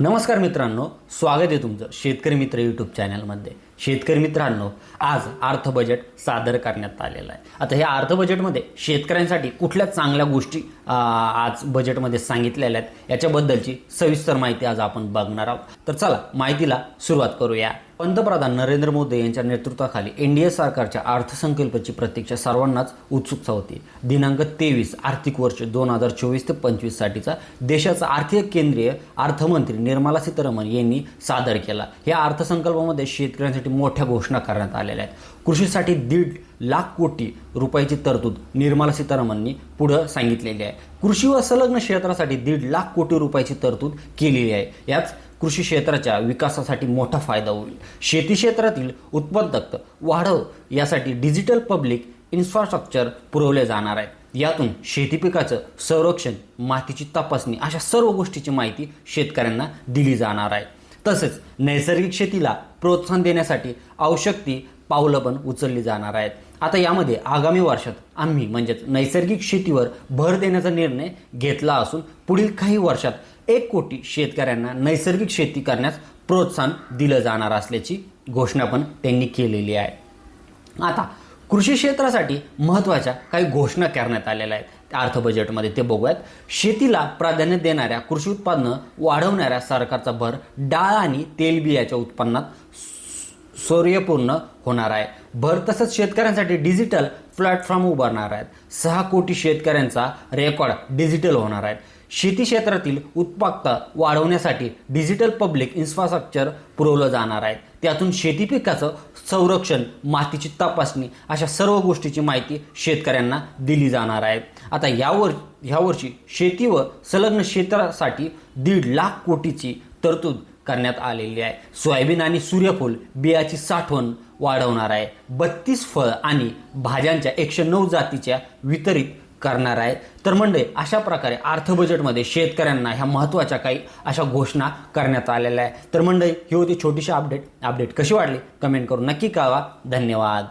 नमस्कार मित्रांनो स्वागत आहे तुमचं शेतकरी मित्र यूट्यूब चॅनलमध्ये शेतकरी मित्रांनो आज अर्थ बजेट सादर करण्यात आलेलं आहे. आता ह्या अर्थ बजेटमध्ये शेतकऱ्यांसाठी कुठल्या चांगल्या गोष्टी आज बजेटमध्ये सांगितलेल्या आहेत याच्याबद्दलची सविस्तर माहिती आज आपण बघणार आहोत. तर चला माहितीला सुरुवात करूया. पंतप्रधान नरेंद्र मोदी यांच्या नेतृत्वाखाली एनडीए सरकारच्या अर्थसंकल्पाची प्रतीक्षा सर्वांनाच उत्सुकता होती. दिनांक तेवीस आर्थिक वर्ष दोन हजार चोवीस ते पंचवीस साठीचा देशाचा आर्थिक केंद्रीय अर्थमंत्री निर्मला सीतारामन यांनी सादर केला. या अर्थसंकल्पामध्ये शेतकऱ्यांसाठी मोठ्या घोषणा करण्यात आलेल्या आहेत. कृषीसाठी दीड लाख कोटी रुपयाची तरतूद निर्मला सीतारामननी पुढं सांगितलेली आहे. कृषी व संलग्न क्षेत्रासाठी दीड लाख कोटी रुपयाची तरतूद केलेली आहे. याच कृषी क्षेत्राच्या विकासासाठी मोठा फायदा होईल. शेती क्षेत्रातील उत्पादकता वाढव यासाठी डिजिटल पब्लिक इन्फ्रास्ट्रक्चर पुरवले जाणार आहे. यातून शेती पिकाचं संरक्षण मातीची तपासणी अशा सर्व गोष्टीची माहिती शेतकऱ्यांना दिली जाणार आहे. तसेच नैसर्गिक शेतीला प्रोत्साहन देण्यासाठी आवश्यक ती पावलं पण उचलली जाणार आहेत. आता यामध्ये आगामी वर्षात आम्ही म्हणजेच नैसर्गिक शेतीवर भर देण्याचा निर्णय घेतला असून पुढील काही वर्षात एक कोटी शेतकऱ्यांना नैसर्गिक शेती करण्यास प्रोत्साहन दिलं जाणार असल्याची घोषणा पण त्यांनी केलेली आहे. आता कृषी क्षेत्रासाठी महत्त्वाच्या काही घोषणा करण्यात आलेल्या आहेत. अर्थ बजेटमध्ये ते बघूयात. शेतीला प्राधान्य देणाऱ्या कृषी उत्पादनं वाढवणाऱ्या सरकारचा भर डाळ आणि तेलबियाच्या उत्पन्नात सूर्यपूर्ण होणार आहे. भर तसंच शेतकऱ्यांसाठी डिजिटल प्लॅटफॉर्म उभारणार आहेत. सहा कोटी शेतकऱ्यांचा रेकॉर्ड डिजिटल होणार आहे शेती क्षेत्रातील उत्पादकता वाढवण्यासाठी डिजिटल पब्लिक इन्फ्रास्ट्रक्चर पुरवलं जाणार आहे. त्यातून शेती पिकाचं संरक्षण मातीची तपासणी अशा सर्व गोष्टीची माहिती शेतकऱ्यांना दिली जाणार आहे. आता यावर ह्यावर्षी शेती व संलग्न क्षेत्रासाठी दीड लाख कोटीची तरतूद करण्यात आलेली आहे. सोयाबीन आणि सूर्यफूल बियाची साठवण वाढवणार आहे. बत्तीस फळ आणि भाज्यांच्या एकशे नऊ जातीच्या वितरित करणार आहे. तर मंडळी अशा प्रकारे अर्थ बजेटमध्ये शेतकऱ्यांना ह्या महत्त्वाच्या काही अशा घोषणा करण्यात आलेल्या आहे तर मंडळी ही होती छोटीशी अपडेट अपडेट कशी वाढली? कमेंट करून नक्की कळवा. धन्यवाद.